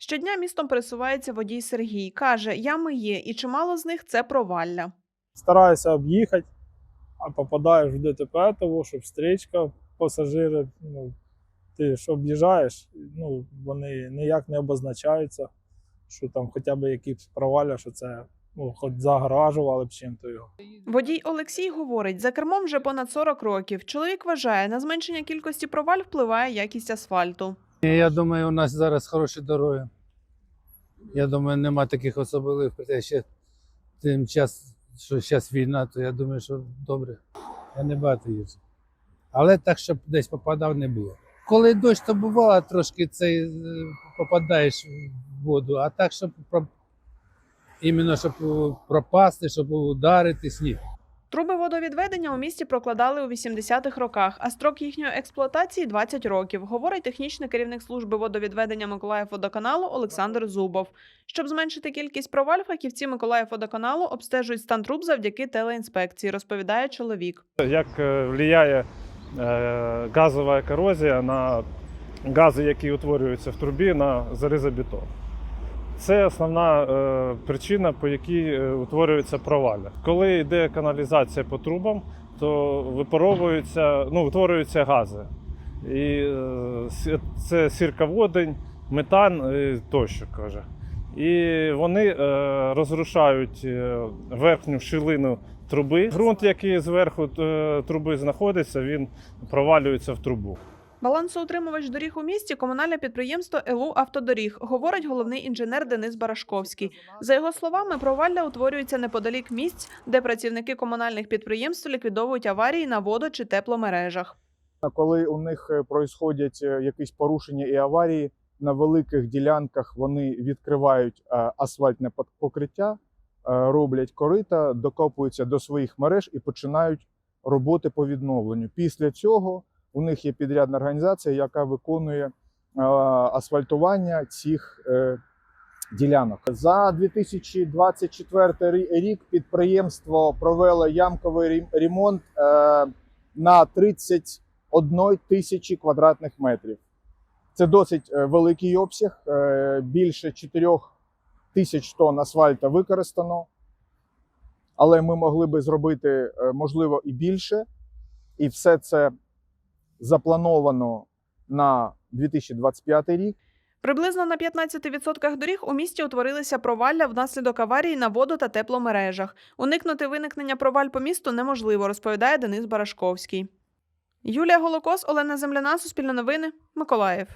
Щодня містом пересувається водій Сергій. Каже, ями є, і чимало з них це провалля. стараюся об'їхати, а попадаєш в ДТП, того, що встрічка, пасажири, ну, ти ж об'їжджаєш, ну, вони ніяк не обозначаються, що там хоча б якісь проваля, що це ну, хоч загражували б чим-то його. Водій Олексій говорить, за кермом вже понад 40 років. Чоловік вважає, на зменшення кількості проваль впливає якість асфальту. Я думаю, у нас зараз хороші дороги. Я думаю, нема таких особливих питань. Ще тим час, що зараз війна, то я думаю, що добре. Я не багато їжджу. Але так, щоб десь попадав, не було. Коли дощ, то бувало трошки цей, е, попадаєш в воду, а так, щоб іменно щоб пропасти, щоб ударити сніг. Труби водовідведення у місті прокладали у 80-х роках, а строк їхньої експлуатації 20 років, говорить технічний керівник служби водовідведення Миколаївводоканалу Олександр Зубов. Щоб зменшити кількість проваль, фахівці Миколаївводоканалу обстежують стан труб завдяки телеінспекції, розповідає чоловік. Як е, впливає е, газова корозія на гази, які утворюються в трубі на залізобетон. Це основна е, причина, по якій е, утворюється провалля. Коли йде каналізація по трубам, то випаровуються, ну, утворюються гази. І е, це сірководень, метан е, тощо каже. І вони е, розрушають е, верхню шилину труби. Ґрунт, який зверху е, труби знаходиться, він провалюється в трубу. Балансоутримувач доріг у місті комунальне підприємство ЕЛУ Автодоріг, говорить головний інженер Денис Барашковський. За його словами, провалля утворюються неподалік місць, де працівники комунальних підприємств ліквідовують аварії на водо чи тепломережах. Коли у них е, е, якісь порушення і аварії на великих ділянках, вони відкривають е, асфальтне покриття, роблять корита, докопуються до своїх мереж і починають роботи по відновленню. Після цього у них є підрядна організація, яка виконує е, асфальтування цих е, ділянок. За 2024 рік підприємство провело ямковий ремонт е, на 30 одної тисячі квадратних метрів. Це досить великий обсяг. Більше 4 тисяч тонн асфальту використано. Але ми могли би зробити, можливо, і більше. І все це заплановано на 2025 рік. Приблизно на 15% доріг у місті утворилися провалля внаслідок аварії на воду та тепломережах. Уникнути виникнення проваль по місту неможливо, розповідає Денис Барашковський. Юлія Голокос, Олена Земляна, Суспільне новини, Миколаїв.